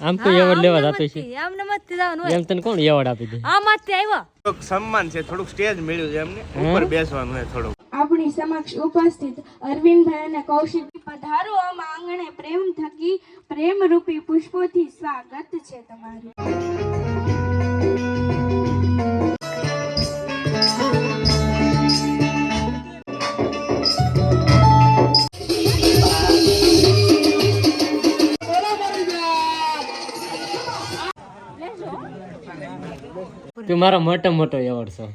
આમ તો એવોર્ડ લેવા જતો છે. આમને મત જવાનું હોય. એમ તને કોણ એવોર્ડ આપી દે? આમાંથી આવ્યો. થોડુંક સન્માન છે થોડુંક સ્ટેજ મળ્યું છે એમને. ઉપર બેસવાનું છે થોડુંક. આપણી સમક્ષ ઉપસ્થિત અરવિંદભાઈ અને કૌશિક પધારો. આમ આંગણે પ્રેમ થકી પ્રેમ રૂપી પુષ્પોથી સ્વાગત છે તમારું. તું મારો મોટો મોટો એવોર્ડ છો.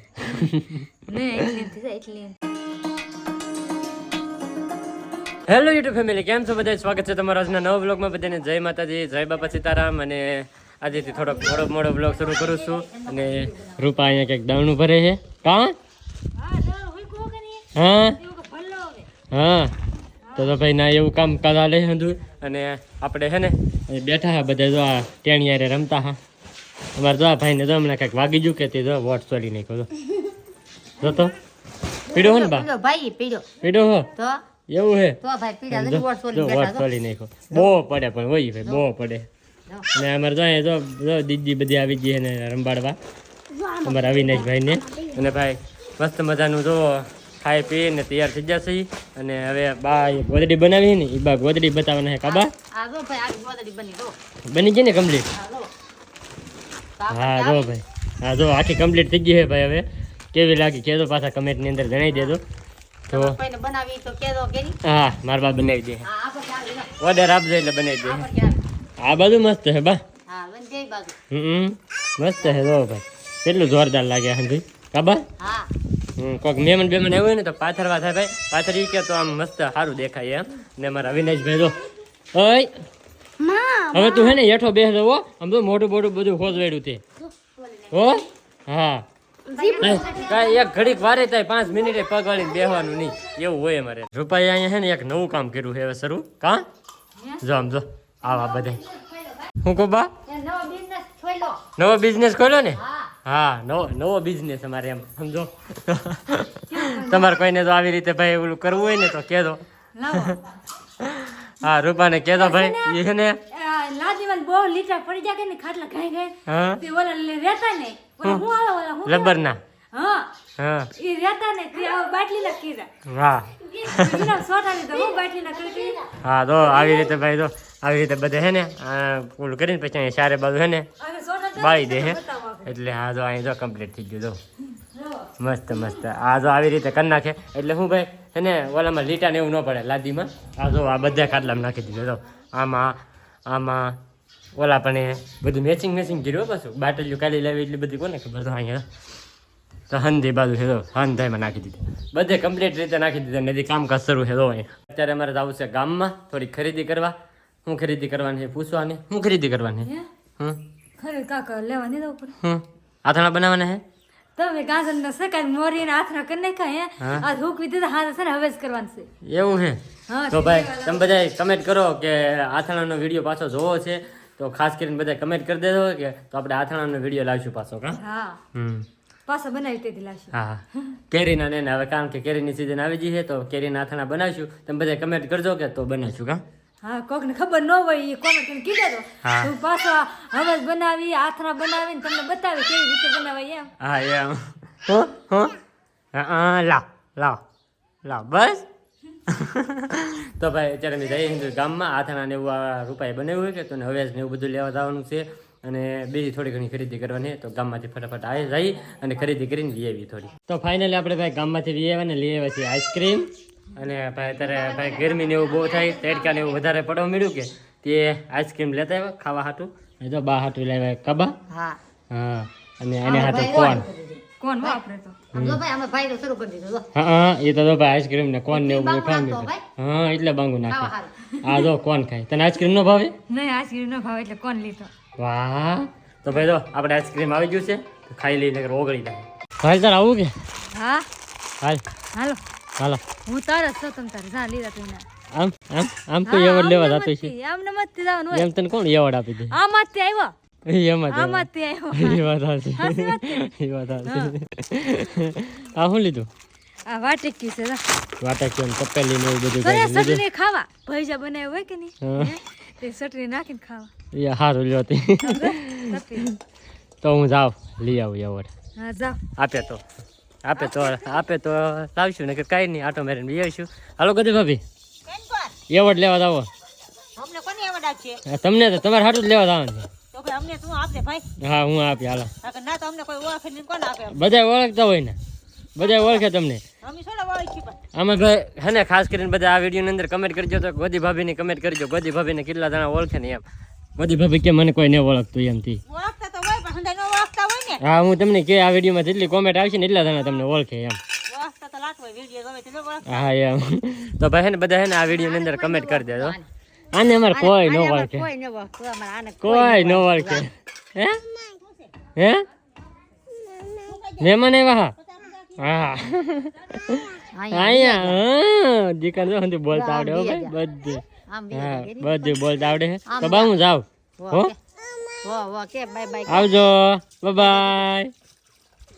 હેલો યુટ્યુબ ફેમિલી કેમ છો બધા સ્વાગત છે તમારા આજના નવા બ્લોગમાં બધાને. જય માતાજી જય બાપા સીતારામ અને આજેથી થોડોક મોડો મોડો બ્લોગ શરૂ કરું છું. અને રૂપા અહીંયા કંઈક દાણું ભરે છે. કા? હા હા તો તો ભાઈ ના એવું કામ કાલે લે હતું અને આપણે છે ને બેઠા હા બધા જો આ ટેણિયારે રમતા હા. અમારે જો આ ભાઈને તો હમણાં કંઈક વાગી ગયું કે તે જો વોટ ચોરી નાખ્યો જો જો તો. પીડો હો ને બા? ભાઈ પીડો. પીડો હો? તો? એવું હે? તો ભાઈ પીડા વોટ ચોરી વોટ ચોરી નાખ્યો બહુ પડે પણ હોય ભાઈ બહુ પડે. ને અમારે જો જો જો દીદી બધી આવી ગઈ ને રંબાડવા. અમારા અવિનાશભાઈ ને અને ભાઈ મસ્ત મજાનું જો ખાઈ પી ને તૈયાર થઈ જશે. અને હવે બા એ ગોદડી બનાવી ને એ બા ગોદડી બતાવવાના હે કાબા બની ગઈ ને કમ્પ્લીટ? હા જો ભાઈ. હા જો આખી કમ્પ્લીટ થઈ ગઈ છે ભાઈ હવે. કેવી લાગી? કહેજો પાછા કમેન્ટની અંદર જણાવી દેજો. તો હા મારા બા બનાવી દે. ઓર્ડર આપજો એટલે બનાવી દે. આ બધું મસ્ત છે બા. હમ મસ્ત છે જો ભાઈ. કેટલું જોરદાર લાગે હા ભાઈ કાબા હા કોઈક મેમન બેમન આવ્યું હોય ને તો પાથરવા થાય ભાઈ. પાથરી કે તો આમ મસ્ત સારું દેખાય એમ. ને મારા અવિનાશભાઈ જો. ઓય. હવે તું હે ને હેઠો બેસ હો. આમ તો મોટું મોટું બધું ખોજવાડ્યું તે હો? હા. કાંઈ એક ઘડીક વારે થાય પાંચ મિનિટે પગ વાળીને બેસવાનું નહીં. એવું હોય અમારે. રૂપાઈ અહીંયા હે ને એક નવું કામ કર્યું છે હવે શરૂ. કા? જો આમ જો. આવા બધા હું કહું બા? નવો બિઝનેસ ખોલ્યો ને? હા નવો નવો બિઝનેસ અમારે એમ. સમજો તમારે કોઈને તો આવી રીતે ભાઈ ઓલું કરવું હોય ને તો કહેજો. હા રૂપાને કહેજો ભાઈ. એ ને લાદીમાં બહુ લીટા પડી જાય કે ને ખાટલા ખાઈ ગઈ તે ઓલા રહેતા ને ઓલા હું આવે ઓલા હું રબરના હા. હા. એ રહેતા ને તે આ બાટલીના કીરા હા બીજા સોટાની તો હું બાટલી ના કરી હા તો આવી રીતે ભાઈ તો આવી રીતે બધે હે ને ફૂલ કરીને પછી અહીંયા સારે બાજુ હે ને બાળી દે હે. એટલે હા જો અહીં જો કમ્પ્લીટ થઈ ગયું જો. મસ્ત મસ્ત. આ જો આવી રીતે કરી નાખે. એટલે હું ભાઈ હે ને ઓલામાં લીટા ને એવું ન પડે લાદીમાં. આ જો આ બધા ખાટલામાં નાખી દીધો તો. આમાં આમાં ઓલા પણ બધું મેચિંગ મેચિંગ કર્યું હો પાછું. બાટલીઓ કાઢી લાવી એટલી બધી કોને ખબર તો અહીંયા. તો હંધી બાજુ હેલો હન થાયમાં નાખી દીધી. બધે કમ્પ્લીટ રીતે નાખી દીધા નથી કામકાજ શરૂ છે તો અહીંયા. અત્યારે અમારે જવું છે ગામમાં થોડી ખરીદી કરવા. હું ખરીદી કરવાની છે પૂછવાની? હું ખરીદી કરવાની છે? હમ? ખરે કાકા લેવાની હમ? આથાણા બનાવવાના હે તમે ગાજર ના સકાય મોરી કરી નાખ્યા હે? આ હુકવી દીધા હાથ છે ને હવે જ કરવાનું છે. એવું હે? તો ભાઈ તમે બધા કમેન્ટ કરો કે આથાણાનો વીડિયો પાછો જોવો છે. તો ખાસ કરીને બધા કમેન્ટ કરી દેજો કે તો આપણે આથાણાનો વીડિયો લાવશું પાછો કા? હા. હમ. પાછા બનાવી તેથી લાવશું. હા કેરીના ને ને હવે કારણ કે કેરીની સિઝન આવી ગઈ છે તો કેરીના આથણા બનાવીશું. તમે બધા કમેન્ટ કરજો કે તો બનાવીશું કા? હા કોક ને ખબર ન હોય એ કોમેન્ટ તમે કીધા તો. તું પાછા હવે જ બનાવી હાથના બનાવીને તમને બતાવી કેવી રીતે બનાવાય એમ. હા એમ. હો હો. હા લાવ લાવ લાવ બસ. તો ભાઈ અત્યારે અમે જઈએ છીએ ગામમાં આથાણા ને એવું રૂપાએ બનાવ્યું હોય કે તો હવે ને એવું બધું લેવા જવાનું છે. અને બીજી થોડી ઘણી ખરીદી કરવાની તો ગામમાંથી ફટાફટ આવી જઈ અને ખરીદી કરીને લઈ આવી થોડી. તો ફાઇનલી આપણે ભાઈ ગામમાંથી લઈ આવ્યા ને લઈ આવ્યા છીએ આઈસ્ક્રીમ અને ભાઈ અત્યારે ભાઈ ગરમી ને એવું બહુ થાય તડકા ને એવું વધારે પડવા મળ્યું કે તે આઈસ્ક્રીમ લેતા આવ્યા ખાવા હાટું. અને જો બા હાટું લાવ્યા કબા હા. હા અને એને હાટું કોણ? કોણ વાપરે તો? જો ભાઈ અમે ભાઈ શરૂ કરી દીધું હા હા એ તો જો ભાઈ આઈસ્ક્રીમ ને કોણ ને એવું ખાવા હા એટલે બાંગુ નાખે. આ જો કોણ ખાય. તને આઈસ્ક્રીમ નો ભાવે? નહીં આઈસ્ક્રીમ ન ભાવે એટલે કોણ લીધો? વાહ. તો ભાઈ જો આપણે આઈસ્ક્રીમ આવી ગયું છે ખાઈ લઈને ઓગળી જાય હાલ તાર આવું કે? હા. હાલ. હાલો. હાલો. હું તમ તારે જા લીધા તું આમ આમ આમ તો એવોર્ડ લેવા જતો છે. આમને મત જવાનું હોય. એમ તને કોણ એવોર્ડ આપી દે? આવ્યો? આવ્યો. આ ને. હે? તે ચટણી નાખીને ખાવા. સારું લ્યો તે. તો હું જાઉં લઈ આવું એવોર્ડ આપ્યા તો. આપે તો આપે તો લાવશું ને કઈ નહીં આટો મારીને આવીશું. હાલો ગદી ભાભી. એવોર્ડ લેવા જાવો. તમને તો તમારે હાટું જ લેવા જવાનું હા હું આપી હાલો. ના બધા ઓળખતા હોય ને. બધા ઓળખે તમને. અમે ભાઈ હે ને ખાસ કરીને બધા આ વિડીયોની અંદર કમેન્ટ કરજો તો ગોદી ભાભીની કમેન્ટ કરજો. ગોદી ભાભીને કેટલા જણા ઓળખે ને એમ. ગોદી ભાભી કે મને કોઈ નહીં ઓળખતું એમથી ઓળખતા તો હોય પણ હંધાઈ ન ઓળખતા હોય ને હા હું તમને કે આ વિડીયોમાં જેટલી કોમેન્ટ આવશે ને એટલા જણા તમને ઓળખે એમ. હા એમ. તો ભાઈ હે ને બધા હે ને આ વિડીયોની અંદર કમેન્ટ કરી દેજો. આને અમારે કોઈ ન ઓળખે. કોઈ ન ઓળખે હે. હે? મહેમાન આવ્યા હા? અહીંયા હા દીકરા જો બોલતા આવડે હો ભાઈ બધું. હા બધું બોલતા આવડે તો બા હું જાઉં? હો? આવજો. બાય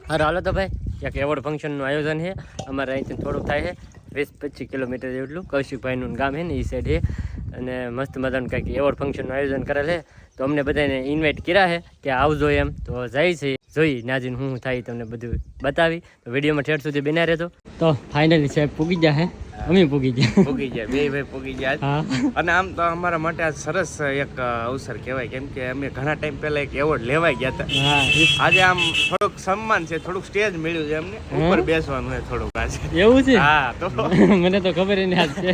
હારો હાલો તો ભાઈ એક એવોર્ડ ફંક્શનનું આયોજન છે. અમારે અહીંથી થોડુંક થાય છે. વીસ પચીસ કિલોમીટર જેટલું. કૌશિકભાઈનું ગામ છે ને એ સાઈડ છે. અને મસ્ત મજાનું કંઈક એવોર્ડ ફંક્શનનું આયોજન કરેલ છે. તો અમને બધાને ઇન્વાઇટ કર્યા છે કે આવજો એમ. તો જાય છે. જોઈ નાજીને હું થાય તમને બધું બતાવી. તો વિડીયોમાં ઠેઠ સુધી બિના રહેતો તો ફાઇનલી સાહેબ પૂગી ગયા હે. અમે પૂગી ગયા. પૂગી ગયા બે ભાઈ પૂગી ગયા. અને આમ તો અમારા માટે આ સરસ એક અવસર કહેવાય કેમ કે અમે ઘણા ટાઈમ પહેલા એક એવોર્ડ લેવાઈ ગયા હતા. આજે આમ થોડુંક સન્માન છે થોડુંક સ્ટેજ મળ્યું છે અમને. ઉપર બેસવાનું છે થોડુંક આજે. એવું છે? હા તો. મને તો ખબર નહીં આજ. છે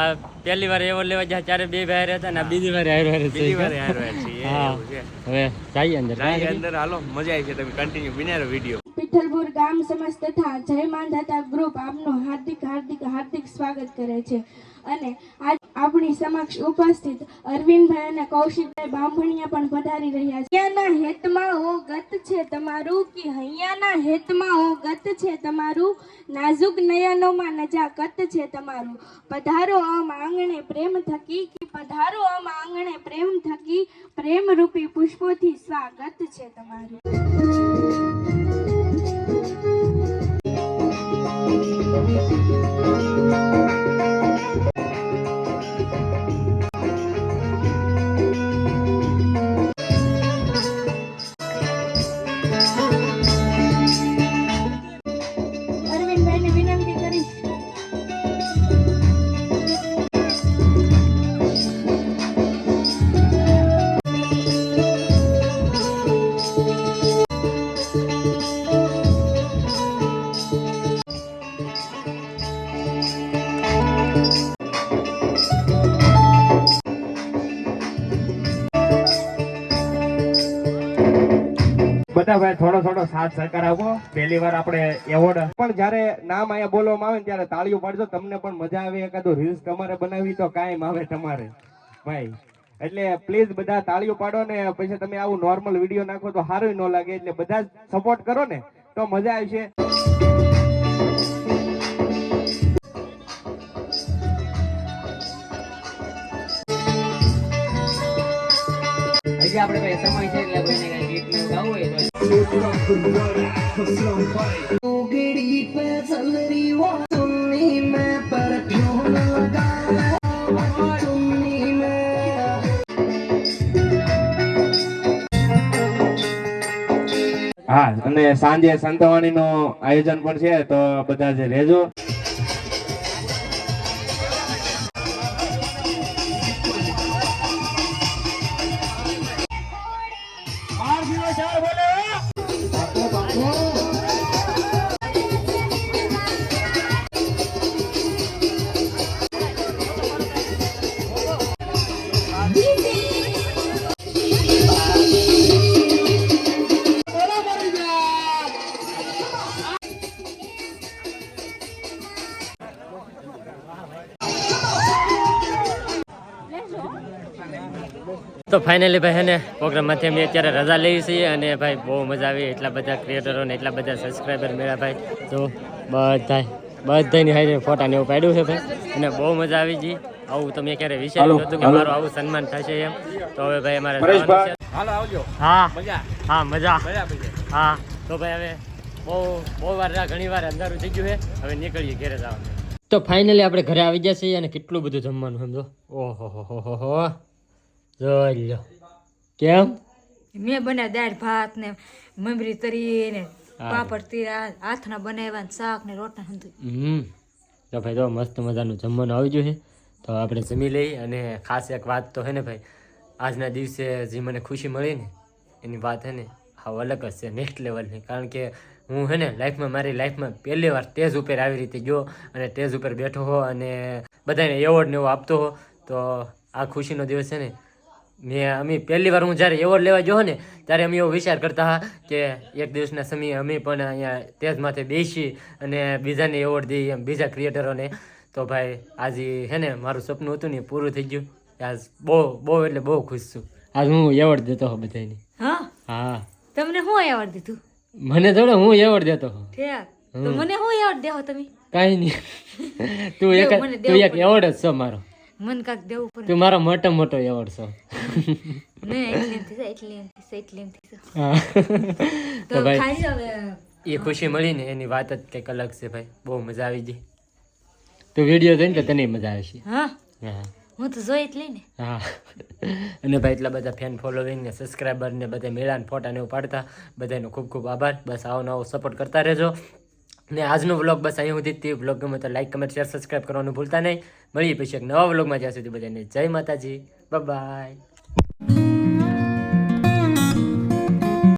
આ પહેલી વાર એવોર્ડ લેવા ગયા ત્યારે બે ભાઈ હતા ને બીજી વાર હારે થઈ બીજી વાર. એવું છે. હવે જઈએ અંદર જાય અંદર. હાલો મજા આવી છે તમે કન્ટિન્યુ બિનારો વીડિયો વિઠ્ઠલપુર ગામ સમાજ તથા જય માંધાતા ગ્રુપ આપનું હાર્દિક હાર્દિક હાર્દિક સ્વાગત કરે છે. અને આજ આપણી સમક્ષ ઉપસ્થિત અરવિંદભાઈ અને કૌશિકભાઈ બાંભણિયા પણ પધારી રહ્યા છે. અહીંયાના હેતમાં ઓ ગત છે તમારું કે હૈયાના હેતમાં ઓ ગત છે તમારું? નાજુક નયનોમાં નજાકત છે તમારું. પધારો આમ આંગણે પ્રેમ થકી કે પધારો આમ આંગણે પ્રેમ થકી પ્રેમ રૂપી પુષ્પોથી સ્વાગત છે તમારું. Thank you. બધા ભાઈ થોડો થોડો સાથ સહકાર આપો. પહેલી વાર આપણે એવોર્ડ પણ જ્યારે નામ અહીંયા બોલવામાં આવે ને ત્યારે તાળીઓ પાડજો, તમને પણ મજા આવે, એકાદો રીલ્સ તમારે બનાવી, તો કાયમ આવે તમારે. ભાઈ, એટલે પ્લીઝ બધા તાળીઓ પાડો ને પછી તમે આવું નોર્મલ વીડિયો નાખો તો સારું ન લાગે, એટલે બધા સપોર્ટ કરો ને, તો મજા આવશે. હજી આપણે સમય છે એટલે કોઈને કઈ ગીત હા અને સાંજે સંતવાણી નું આયોજન પણ છે તો બધા જ રહેજો. તો ફાઇનલી ભાઈ ને પ્રોગ્રામમાંથી અમે અત્યારે રજા લઈએ છીએ અને ભાઈ બહુ મજા આવી. એટલા બધા ક્રિએટરો ને એટલા બધા સબસ્ક્રાઈબર મળ્યા ભાઈ. તો બધા બધાની હારે ફોટા ને એવું પાડ્યું છે ભાઈ. અને બહુ મજા આવી ગઈ. આવું તમે ક્યારે વિચાર્યું હતું કે મારું આવું સન્માન થશે એમ. તો હવે ભાઈ અમારે હાલો આવજો. હા મજા. હા મજા. હા તો ભાઈ હવે બહુ બહુ વાર ઘણી વાર અંધારું થઈ ગયું છે. હવે નીકળીએ ઘરે જવાનું. તો ફાઇનલી આપણે ઘરે આવી ગયા છીએ અને કેટલું બધું જમવાનું સમજો? ઓહો હો હો હો. જોઈ લો કેમ? મેં બનાવ્યા દાળ ભાત ને મમરી તરી ને પાપડ તીરા હાથના બનાવ્યા શાક ને રોટલા હમ. તો ભાઈ તો મસ્ત મજાનું જમવાનું આવી ગયું છે. તો આપણે જમી લઈએ અને ખાસ એક વાત તો હે ને ભાઈ આજના દિવસે જે મને ખુશી મળી ને એની વાત હે ને હાવ અલગ જ છે નેક્સ્ટ લેવલની કારણ કે હું હે ને લાઈફમાં મારી લાઈફમાં પહેલી વાર સ્ટેજ ઉપર આવી રીતે ગયો અને સ્ટેજ ઉપર બેઠો હો અને બધાને એવોર્ડ ને એવો આપતો હો. તો આ ખુશીનો દિવસ છે ને મેં અમે પહેલી વાર હું જ્યારે એવોર્ડ લેવા ગયો ને ત્યારે અમે એવો વિચાર કરતા હતા કે એક દિવસના સમયે અમે પણ અહીંયા સ્ટેજ માથે બેસી અને બીજાને એવોર્ડ દઈએ એમ બીજા ક્રિએટરોને તો ભાઈ આજે હે ને મારું સપનું હતું ને પૂરું થઈ ગયું. આજ બહુ બહુ એટલે બહુ ખુશ છું. આજ હું એવોર્ડ દેતો હો બધાને હા? હા. તમને શું એવોર્ડ દીધું? મને થોડો હું એવોર્ડ દેતો હો તો મને શું એવોર્ડ દેવો તમે? કાંઈ નહીં. તું એક તું એક એવોર્ડ જ છો મારો. મન કાક દેવું પડે. તું મારો મોટો મોટો એવોર્ડ છો. ને એટલી થી એટલી છે એટલી એમથી તો ભાઈ ખાઈ હવે. એ ખુશી મળી ને એની વાત જ કંઈક અલગ છે ભાઈ. બહુ મજા આવી ગઈ. તો વીડિયો જોઈને તો તને મજા આવશે. હા? હા. હું તો જોઈ જ લઈ ને. હા. અને ભાઈ એટલા બધા ફેન ફોલોવિંગ ને સબસ્ક્રાઈબર ને બધા મેળા ને ફોટા ને ઉપાડતા પાડતા બધાનો ખૂબ ખૂબ આભાર. બસ આવો નવો સપોર્ટ કરતા રહેજો. ને આજનો વ્લોગ બસ અહીં સુધી. તે વ્લોગ ગમે તો લાઈક કમેન્ટ શેર સબસ્ક્રાઈબ કરવાનું ભૂલતા નહીં. મળીએ પછી એક નવા વ્લોગમાં જ્યાં સુધી બધાને જય માતાજી. બાય